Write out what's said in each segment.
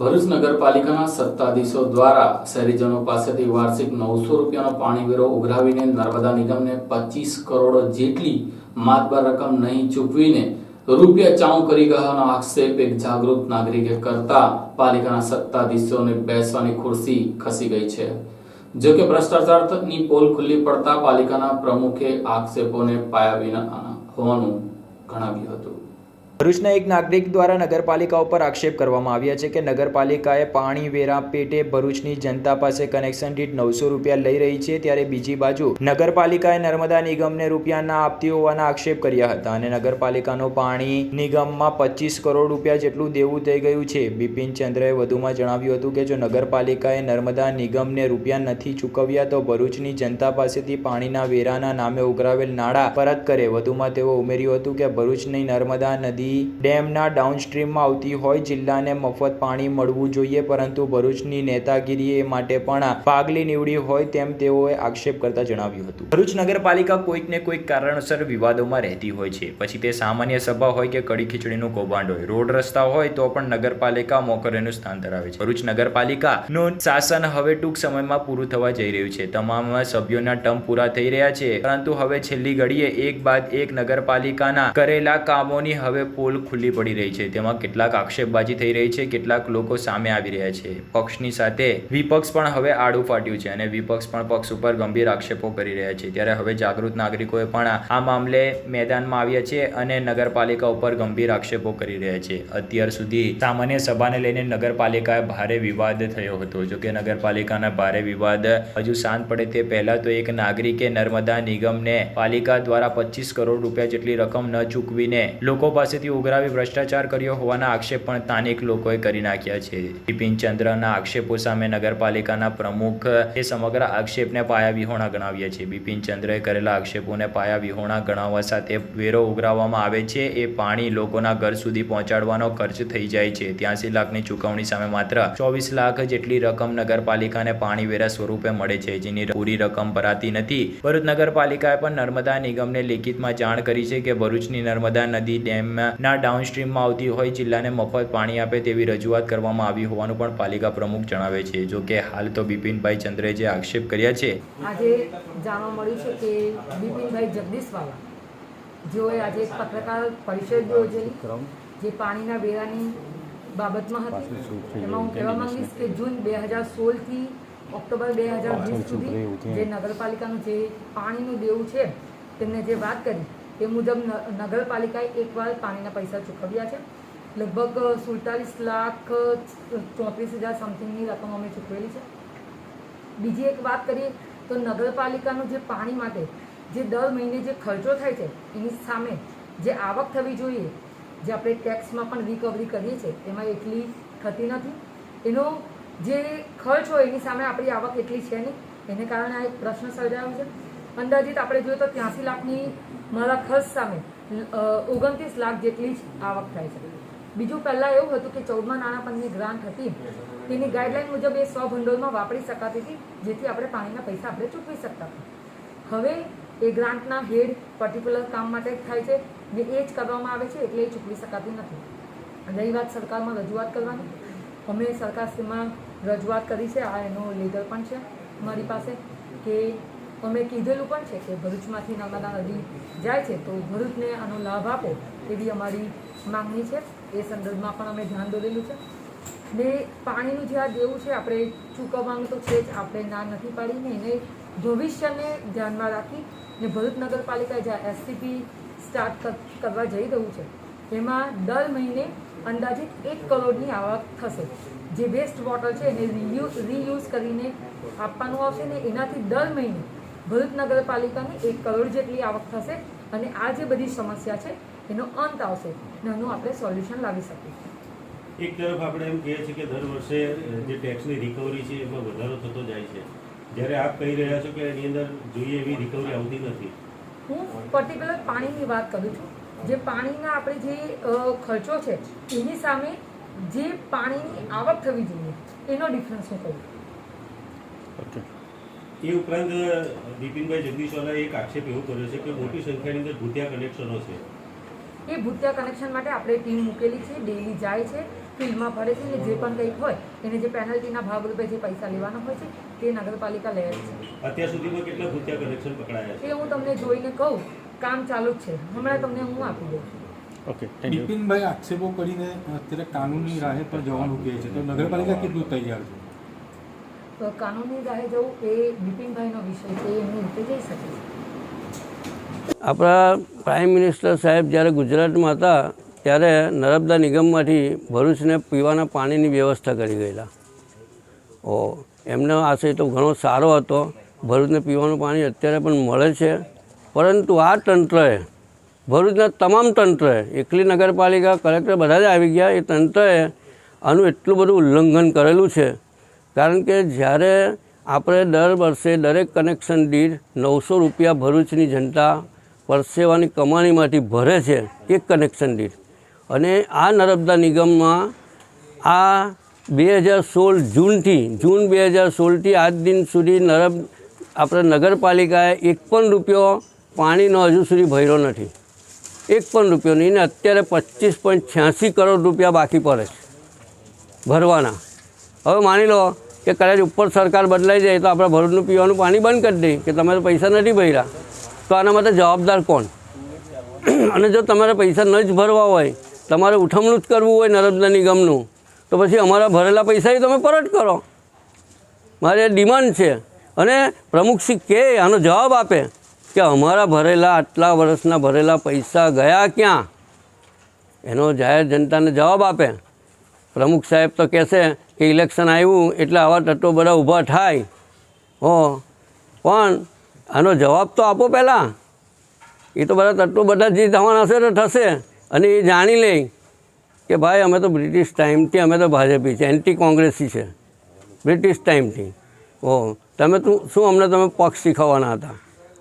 ભરૂચ નગરપાલિકાના સત્તાધીશો દ્વારા શહેરીજનો પાસેથી વાર્ષિક નવસો રૂપિયાનો પાણી વેરો ઉઘરાવીને નર્મદા નિગમને પચીસ કરોડ જેટલી માતબાર રકમ નહીં ચૂકવીને રૂપિયા ચાઉ કરી ગયાનો આક્ષેપ એક જાગૃત નાગરિકે કરતા પાલિકાના સત્તાધીશોને બેસવાની ખુરશી ખસી ગઈ છે. જો કે ભ્રષ્ટાચારની પોલ ખુલ્લી પડતા પાલિકાના પ્રમુખે આક્ષેપોને પાયા વિના હોવાનું ગણાવ્યું હતું. ભરૂચના એક નાગરિક દ્વારા નગરપાલિકા ઉપર આક્ષેપ કરવામાં આવ્યા છે કે નગરપાલિકાએ પાણી, વેરા, પેટે ભરૂચની જનતા પાસે કનેક્શન દીઠ નવસો રૂપિયા લઈ રહી છે, ત્યારે બીજી બાજુ નગરપાલિકાએ નર્મદા નિગમને રૂપિયા ના આપતી હોવાના આક્ષેપ કર્યા હતા અને નગરપાલિકાનો પાણી નિગમમાં પચીસ કરોડ રૂપિયા જેટલું દેવું થઈ ગયું છે. બિપિન ચંદ્રએ વધુમાં જણાવ્યું હતું કે જો નગરપાલિકાએ નર્મદા નિગમને રૂપિયા નથી ચૂકવ્યા તો ભરૂચની જનતા પાસેથી પાણીના વેરાના નામે ઉઘરાવેલ નાણાં પરત કરે. વધુમાં તેઓ ઉમેર્યું હતું કે ભરૂચની નર્મદા નદી ડેમના ડાઉનસ્ટ્રીમમાં આવતી હોય જિલ્લાને મફત પાણી મળવું જોઈએ, પરંતુ ભરૂચની નેતાગીરી એ માટે પણ પાગલી નીવડી હોય તેમ તેઓએ આક્ષેપ કરતા જણાવ્યું હતું. ભરૂચ નગરપાલિકા કોઈક ને કોઈક કારણસર વિવાદોમાં રહેતી હોય છે. પછી તે સામાન્ય સભા હોય કે કડી ખીચડીનું કૌભાંડ હોય. રોડ રસ્તા હોય તો પણ નગરપાલિકા મોકરેનું સ્થાન ધરાવે છે. ભરૂચ નગરપાલિકાનું શાસન હવે ટૂંક સમયમાં પૂરું થવા જઈ રહ્યું છે. તમામ સભ્યોના ટર્મ પૂરા થઈ રહ્યા છે. પરંતુ હવે છેલ્લી ઘડીએ એક બાદ એક નગરપાલિકાના કરેલા કામોની હવે પોલ ખુલ્લી પડી રહી છે. તેમાં કેટલાક આક્ષેપબાજી થઈ રહી છે. કેટલાક લોકો સામે આવી રહ્યા છે. પક્ષની સાથે વિપક્ષ પણ હવે આડું ફાટ્યું છે અને વિપક્ષ પણ પક્ષ ઉપર ગંભીર આક્ષેપો કરી રહ્યા છે. ત્યારે હવે જાગૃત નાગરિકોએ પણ આ મામલે મેદાનમાં આવ્યા છે અને નગરપાલિકા ઉપર ગંભીર આક્ષેપો કરી રહ્યા છે. અત્યાર સુધી સામાન્ય સભાને લઈને નગરપાલિકાએ ભારે વિવાદ થયો હતો. જોકે નગરપાલિકાના ભારે વિવાદ હજુ શાંત પડે તે પહેલા તો એક નાગરિકે નર્મદા નિગમને પાલિકા દ્વારા પચીસ કરોડ રૂપિયા જેટલી રકમ ન ચૂકવીને લોકો પાસેથી ઉઘરાવી ભ્રષ્ટાચાર કર્યો હોવાના આક્ષેપ પણ સ્થાનિક લોકોએ કરી નાખ્યા છે. બિપિન ચંદ્રના આક્ષેપો સામે નગરપાલિકાના પ્રમુખ એ સમગ્ર આક્ષેપને પાયા વિહોણા ગણાવ્યા છે. બિપિન ચંદ્રએ કરેલા આક્ષેપોને પાયા વિહોણા ગણાવવા સાથે વેરો ઉઘરાવવામાં આવે છે. એ પાણી લોકોના ઘર સુધી પહોંચાડવાનો ખર્ચ થઈ જાય છે. ત્યાંસી લાખની ચૂકવણી સામે માત્ર ચોવીસ લાખ જેટલી રકમ નગરપાલિકાને પાણી વેરા સ્વરૂપે મળે છે, જેની પૂરી રકમ ભરાતી નથી. ભરૂચ નગરપાલિકાએ પણ નર્મદા નિગમને લેખિતમાં જાણ કરી છે કે ભરૂચની નર્મદા નદી ડેમના ડાઉનસ્ટ્રીમમાં આવતી હોય જિલ્લાને મફત પાણી આપે તેવી રજૂઆત કરવામાં આવી હોવાનું પણ પાલિકા પ્રમુખ જણાવે છે. જો કે હાલ તો બિપિનભાઈ ચંદ્રે જે આક્ષેપ કર્યા છે આજે જાણવા મળ્યું છે કે બિપિનભાઈ જગદીશવાલા જેઓએ આજે એક પત્રકાર પરિષદ યોજેલી જે પાણીના વેરાની બાબતમાં હતી એમાં હું કહેવા માંગીશ કે જૂન બે હજાર સોળથી ઓક્ટોબર બે હજાર વીસ સુધી જે નગરપાલિકાનું જે પાણીનું દેવું છે તેમને જે વાત કરી તે મુજબ નગરપાલિકાએ એકવાર પાણીના પૈસા ચૂકવ્યા છે. લગભગ સુડતાલીસ લાખ ચોત્રીસ હજાર સમથિંગની રકમ અમે ચૂકવેલી છે. બીજી એક વાત કરીએ તો નગરપાલિકાનું જે પાણી માટે જે દર મહિને જે ખર્ચો થાય છે, એની સામે જે આવક થવી જોઈએ, જે આપણે ટેક્સમાં પણ રિકવરી કરીએ છીએ, એમાં એટલી થતી નથી. એનો જે ખર્ચ હોય એની સામે આપણી આવક એટલી છે નહીં. એને કારણે આ એક પ્રશ્ન સર્જાયો છે. અંદાજિત આપણે જોઈએ તો ત્યાંસી લાખની મારા ખર્ચ સામે ઓગણત્રીસ લાખ જેટલી જ આવક થાય છે. બીજું પહેલાં એવું હતું કે ચૌદમા નાણાં પંચની ગ્રાન્ટ હતી. તેની ગાઈડલાઈન મુજબ એ સો ભંડોળમાં વાપરી શકાતી હતી, જેથી આપણે પાણીના પૈસા આપણે ચૂકવી શકતા હવે એ ગ્રાન્ટના હેડ પર્ટિક્યુલર કામ માટે થાય છે ને એ જ કરવામાં આવે છે એટલે એ ચૂકવી શકાતી નથી. રહી વાત સરકારમાં રજૂઆત કરવાની. અમે સરકારશ્રીમાં રજૂઆત કરી છે, આ એનો લીગલ પણ છે મારી પાસે કે અમે કીધેલું પણ છે કે ભરૂચમાંથી નર્મદા નદી જાય છે, તો ભરૂચને આનો લાભ આપો એવી અમારી માંગણી છે. એ સંદર્ભમાં પણ અમે ધ્યાન દોરેલું છે. ને પાણીનું જે આ દેવું છે, આપણે ચૂકવવાનું તો છે જ, આપણે ના નથી પાડીને એને ભવિષ્યને ધ્યાનમાં રાખી ને ભરૂચ નગરપાલિકા જ્યાં એસસીપી સ્ટાર્ટ કરવા જઈ રહ્યું છે, એમાં દર મહિને અંદાજિત એક કરોડની આવક થશે. જે વેસ્ટ વોટર છે, એને રીયુઝ રીયુઝ કરીને આપવાનું આવશે ને એનાથી દર મહિને ભરૂચ નગરપાલિકાની એક કરોડ જેટલી આવક થશે અને આ જે બધી સમસ્યા છે એનો અંત આવશે એનું આનું આપણે સોલ્યુશન લાવી શકીએ. એક તરફ આપણે એમ કહીએ છીએ કે દર વર્ષે જે ટેક્સની રિકવરી છે એમાં વધારો થતો જાય છે. જ્યારે આપ કહી રહ્યા છો કે એની અંદર જોઈએ એવી રિકવરી આવતી નથી. હું પર્ટિક્યુલર પાણીની વાત કરું છું. જે પાણીના આપણે જે ખર્ચો છે એની સામે જે પાણીની આવક થવી જોઈએ એનો ડિફરન્સ હું કહું એ ઉપરાંત બિપિનભાઈ જગદીશવાલાએ એક આક્ષેપ એવો કર્યો છે કે મોટી સંખ્યાની અંદર ભૂતિયા કનેક્શનો છે. એ ભૂતિયા કનેક્શન માટે આપણે ટીમ મૂકેલી છે ડેલી જાય છે ફિલ્ડમાં ફરે છે અને જે પણ કંઈક હોય એને જે પેનલ્ટીના ભાગરૂપે જે પૈસા લેવાના હોય છે તે નગરપાલિકા લે છે. અત્યાર સુધીમાં કેટલા ભૂતિયા કનેક્શન પકડાયા છે? એ હું તમને જોઈને કહું કામ ચાલુ જ છે. હમણાં તમને હું આપી દઉં. ઓકે થેન્ક બિપિનભાઈ આક્ષેપો કરીને અત્યારે કાનૂની રાહે પર જવાનું કહે છે. તો નગરપાલિકા કેટલું તૈયાર છે? કાનૂની રાહે જવું એ બિપિનભાઈનો વિષય છે એમની રીતે જઈ શકે છે. આપણા પ્રાઇમ મિનિસ્ટર સાહેબ જ્યારે ગુજરાતમાં હતા, ત્યારે નર્મદા નિગમમાંથી ભરૂચને પીવાના પાણીની વ્યવસ્થા કરી ગયેલા. ઓ, એમનો આશય તો ઘણો સારો હતો. ભરૂચને પીવાનું પાણી અત્યારે પણ મળે છે. પરંતુ આ તંત્રએ, ભરૂચના તમામ તંત્રએ, એકલી નગરપાલિકા કલેક્ટર બધા જ આવી ગયા, એ તંત્રએ આનું એટલું બધું ઉલ્લંઘન કરેલું છે કારણ કે જ્યારે આપણે દર વર્ષે દરેક કનેક્શન દીઠ નવસો રૂપિયા ભરૂચની જનતા પરસેવાની કમાણીમાંથી ભરે છે એક કનેક્શન દીઠ અને આ નર્મદા નિગમમાં આ બે હજાર સોળ જૂનથી, જૂન બે હજાર સોળથી આજ દિન સુધી નરમ આપણે નગરપાલિકાએ એક પણ રૂપિયો પાણીનો હજુ સુધી ભર્યો નથી. એક પણ રૂપિયો નહીં ને અત્યારે પચીસ પોઈન્ટ છ્યાસી કરોડ રૂપિયા બાકી પડે છે ભરવાના. હવે માની લો કે કદાચ ઉપર સરકાર બદલાઈ જાય તો આપણે ભરૂચનું પીવાનું પાણી બંધ કરી દઈએ કે તમે પૈસા નથી ભર્યા. તો આના માટે જવાબદાર કોણ? અને જો તમારે પૈસા ન જ ભરવા હોય, તમારે ઉઠમણું જ કરવું હોય નર્મદા નિગમનું, તો પછી અમારા ભરેલા પૈસા તમે પરત કરો. મારી ડિમાન્ડ છે. અને પ્રમુખશ્રી કે આનો જવાબ આપે કે અમારા ભરેલા આટલા વર્ષના ભરેલા પૈસા ગયા ક્યાં? એનો જાહેર જનતાને જવાબ આપે. પ્રમુખ સાહેબ તો કહેશે કે ઇલેક્શન આવ્યું એટલે આવા તત્વો બધા ઊભા થાય. હો. પણ આનો જવાબ તો આપો પહેલાં. એ તો બધા તત્વો બધા જે થવાના હશે તો થશે. અને એ જાણી લે કે ભાઈ અમે તો બ્રિટિશ ટાઈમથી અમે તો ભાજપી છે એન્ટી કોંગ્રેસી છે. બ્રિટિશ ટાઈમથી. ઓ તમે તું શું અમને તમે પક્ષ શીખવવાના હતા?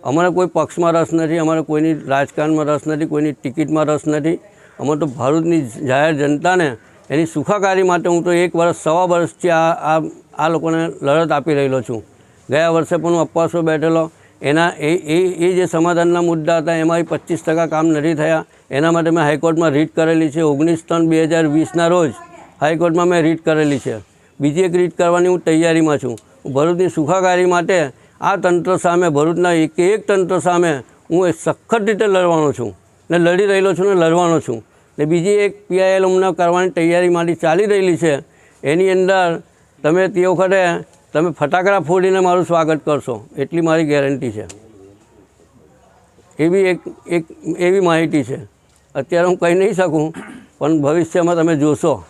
અમારે કોઈ પક્ષમાં રસ નથી, અમારે કોઈની રાજકારણમાં રસ નથી, કોઈની ટિકિટમાં રસ નથી. અમે તો ભારતની જાહેર જનતાને એની સુખાકારી માટે હું તો એક વર્ષ, સવા વર્ષથી આ આ લોકોને લડત આપી રહેલો છું. ગયા વર્ષે પણ હું અપવાસો બેઠેલો. એના એ એ એ જે સમાધાનના મુદ્દા હતા એમાં પચીસ ટકા કામ નથી થયા. એના માટે મેં હાઈકોર્ટમાં રીટ કરેલી છે. ઓગણીસ ત્રણ બે હજાર વીસના રોજ હાઈકોર્ટમાં મેં રીટ કરેલી છે. બીજી એક રીટ કરવાની હું તૈયારીમાં છું. ભરૂચની સુખાકારી માટે આ તંત્ર સામે, ભરૂચના એક એક તંત્ર સામે હું એ સખત રીતે લડવાનો છું. ને લડી રહેલો છું ને લડવાનો છું. ને બીજી એક પીઆઈએલ હમણાં કરવાની તૈયારી મારી ચાલી રહેલી છે. એની અંદર તમે તે વખતે તમે ફટાકડા ફોડીને મારું સ્વાગત કરશો. એટલી મારી ગેરંટી છે. એવી એક એક, એવી માહિતી છે. અત્યારે હું કહી નહીં શકું, પણ ભવિષ્યમાં તમે જોશો.